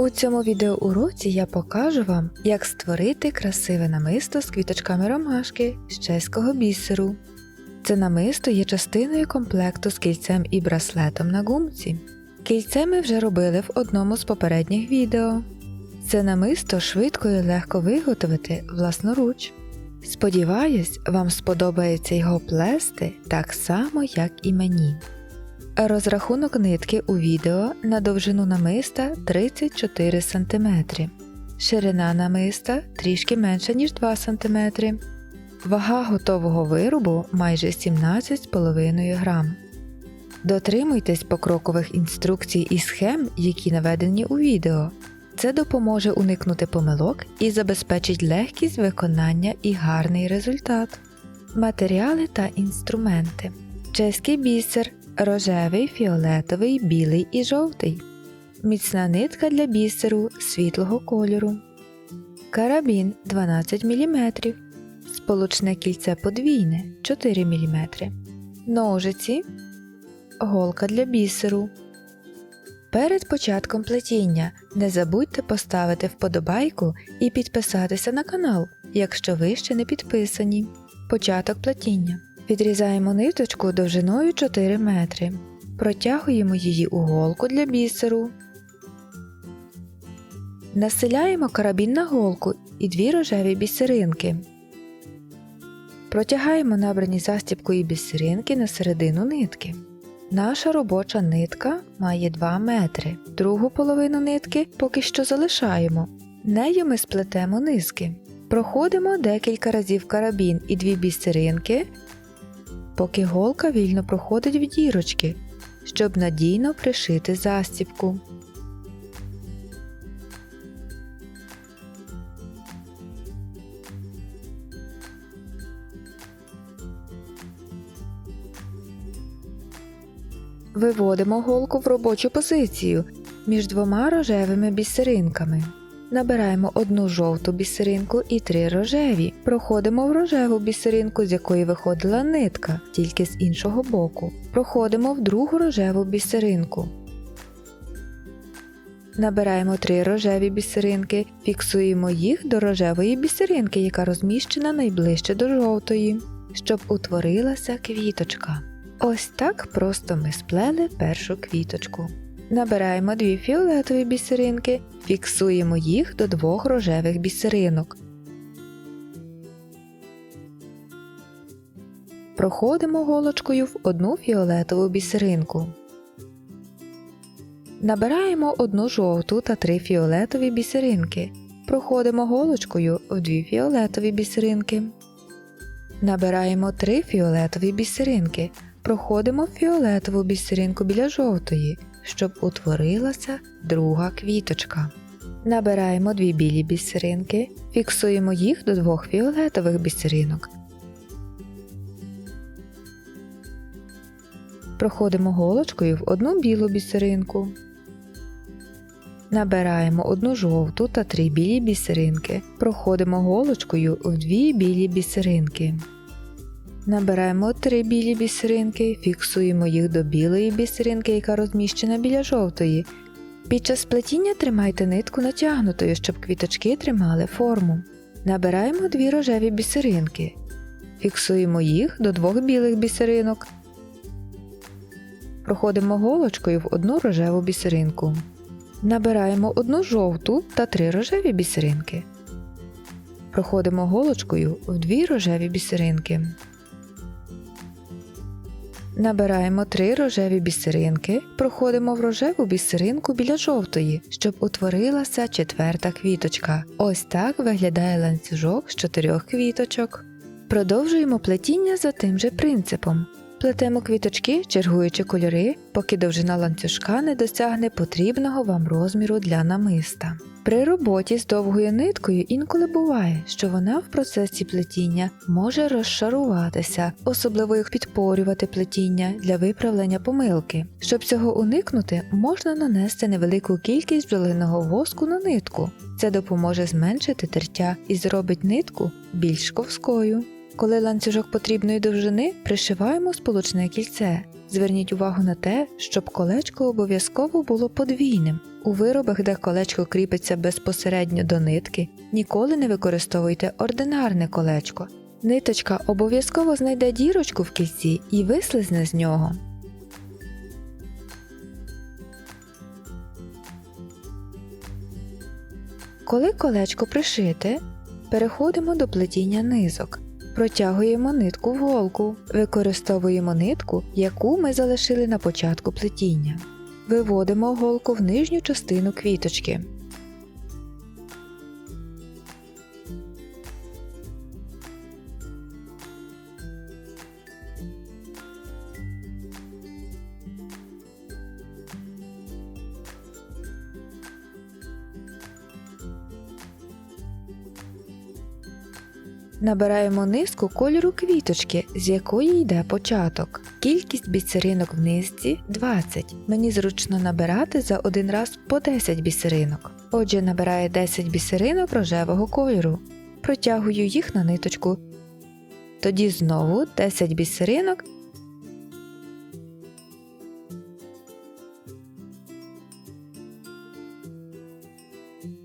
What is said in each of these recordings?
У цьому відеоуроці я покажу вам, як створити красиве намисто з квіточками ромашки з чеського бісеру. Це намисто є частиною комплекту з кільцем і браслетом на гумці. Кільце ми вже робили в одному з попередніх відео. Це намисто швидко і легко виготовити власноруч. Сподіваюсь, вам сподобається його плести так само, як і мені. Розрахунок нитки у відео на довжину намиста 34 см. Ширина намиста трішки менша, ніж 2 см. Вага готового виробу майже 17,5 грам. Дотримуйтесь покрокових інструкцій і схем, які наведені у відео. Це допоможе уникнути помилок і забезпечить легкість виконання і гарний результат. Матеріали та інструменти. Чеський бісер рожевий, фіолетовий, білий і жовтий. Міцна нитка для бісеру світлого кольору. Карабін 12 мм. Сполучне кільце подвійне 4 мм. Ножиці. Голка для бісеру. Перед початком плетіння не забудьте поставити вподобайку і підписатися на канал, якщо ви ще не підписані. Початок плетіння. Відрізаємо ниточку довжиною 4 метри. Протягуємо її у голку для бісеру. Населяємо карабін на голку і дві рожеві бісеринки. Протягаємо набрані застібкою бісеринки на середину нитки. Наша робоча нитка має 2 метри. Другу половину нитки поки що залишаємо. Нею ми сплетемо низки. Проходимо декілька разів карабін і дві бісеринки, поки голка вільно проходить в дірочки, щоб надійно пришити застібку. Виводимо голку в робочу позицію між двома рожевими бісеринками. Набираємо одну жовту бісеринку і три рожеві. Проходимо в рожеву бісеринку, з якої виходила нитка, тільки з іншого боку. Проходимо в другу рожеву бісеринку. Набираємо три рожеві бісеринки, фіксуємо їх до рожевої бісеринки, яка розміщена найближче до жовтої, щоб утворилася квіточка. Ось так просто ми сплели першу квіточку. Набираємо дві фіолетові бісеринки, фіксуємо їх до двох рожевих бісеринок. Проходимо голочкою в одну фіолетову бісеринку. Набираємо одну жовту та три фіолетові бісеринки. Проходимо голочкою в дві фіолетові бісеринки. Набираємо три фіолетові бісеринки. Проходимо фіолетову бісеринку біля жовтої, щоб утворилася друга квіточка. Набираємо дві білі бісеринки, фіксуємо їх до двох фіолетових бісеринок. Проходимо голочкою в одну білу бісеринку. Набираємо одну жовту та три білі бісеринки. Проходимо голочкою в дві білі бісеринки. Набираємо три білі бісеринки, фіксуємо їх до білої бісеринки, яка розміщена біля жовтої. Під час плетіння тримайте нитку натягнутою, щоб квіточки тримали форму. Набираємо дві рожеві бісеринки. Фіксуємо їх до двох білих бісеринок. Проходимо голочкою в одну рожеву бісеринку. Набираємо одну жовту та три рожеві бісеринки. Проходимо голочкою в дві рожеві бісеринки. Набираємо три рожеві бісеринки, проходимо в рожеву бісеринку біля жовтої, щоб утворилася четверта квіточка. Ось так виглядає ланцюжок з чотирьох квіточок. Продовжуємо плетіння за тим же принципом. Плетемо квіточки, чергуючи кольори, поки довжина ланцюжка не досягне потрібного вам розміру для намиста. При роботі з довгою ниткою інколи буває, що вона в процесі плетіння може розшаруватися, особливо як підпорювати плетіння для виправлення помилки. Щоб цього уникнути, можна нанести невелику кількість бджолиного воску на нитку. Це допоможе зменшити тертя і зробить нитку більш ковською. Коли ланцюжок потрібної довжини, пришиваємо сполучне кільце. Зверніть увагу на те, щоб колечко обов'язково було подвійним. У виробах, де колечко кріпиться безпосередньо до нитки, ніколи не використовуйте ординарне колечко. Ниточка обов'язково знайде дірочку в кільці і вислизне з нього. Коли колечко пришите, переходимо до плетіння низок. Протягуємо нитку в голку, використовуємо нитку, яку ми залишили на початку плетіння. Виводимо голку в нижню частину квіточки. Набираємо низку кольору квіточки, з якої йде початок. Кількість бісеринок в низці 20. Мені зручно набирати за один раз по 10 бісеринок. Отже, набираю 10 бісеринок рожевого кольору. Протягую їх на ниточку. Тоді знову 10 бісеринок.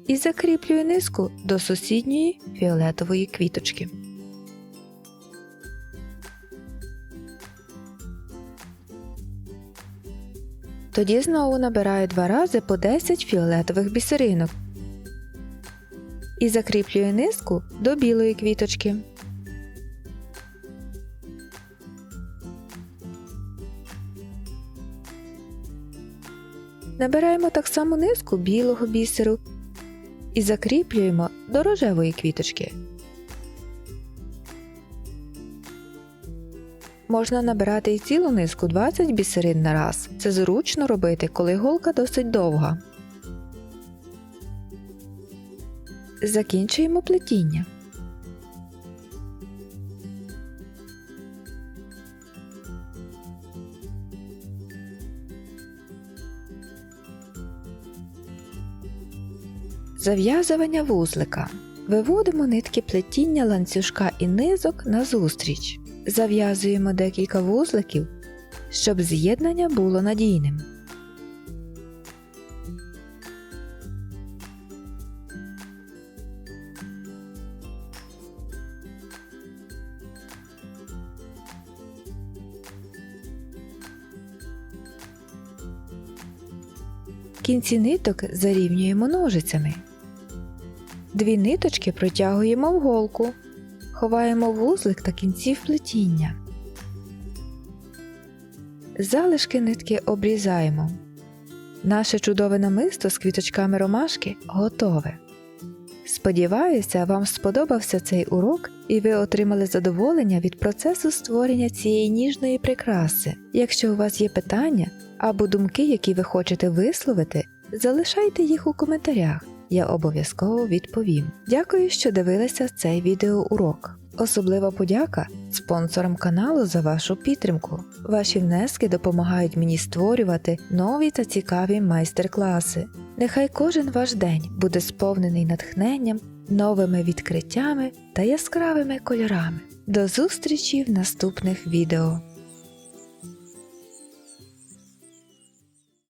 І закріплюю низку до сусідньої фіолетової квіточки. Тоді знову набираю два рази по 10 фіолетових бісеринок і закріплюю низку до білої квіточки. Набираємо так само низку білого бісеру і закріплюємо до рожевої квіточки. Можна набирати і цілу низку 20 бісерин на раз. Це зручно робити, коли голка досить довга. Закінчуємо плетіння. Зав'язування вузлика. Виводимо нитки плетіння ланцюжка і низок назустріч. Зав'язуємо декілька вузликів, щоб з'єднання було надійним. Кінці ниток зарівнюємо ножицями. Дві ниточки протягуємо в голку, ховаємо вузлик та кінців плетіння. Залишки нитки обрізаємо. Наше чудове намисто з квіточками ромашки готове. Сподіваюся, вам сподобався цей урок і ви отримали задоволення від процесу створення цієї ніжної прикраси. Якщо у вас є питання або думки, які ви хочете висловити, залишайте їх у коментарях. Я обов'язково відповім. Дякую, що дивилися цей відеоурок. Особлива подяка спонсорам каналу за вашу підтримку. Ваші внески допомагають мені створювати нові та цікаві майстер-класи. Нехай кожен ваш день буде сповнений натхненням, новими відкриттями та яскравими кольорами. До зустрічі в наступних відео!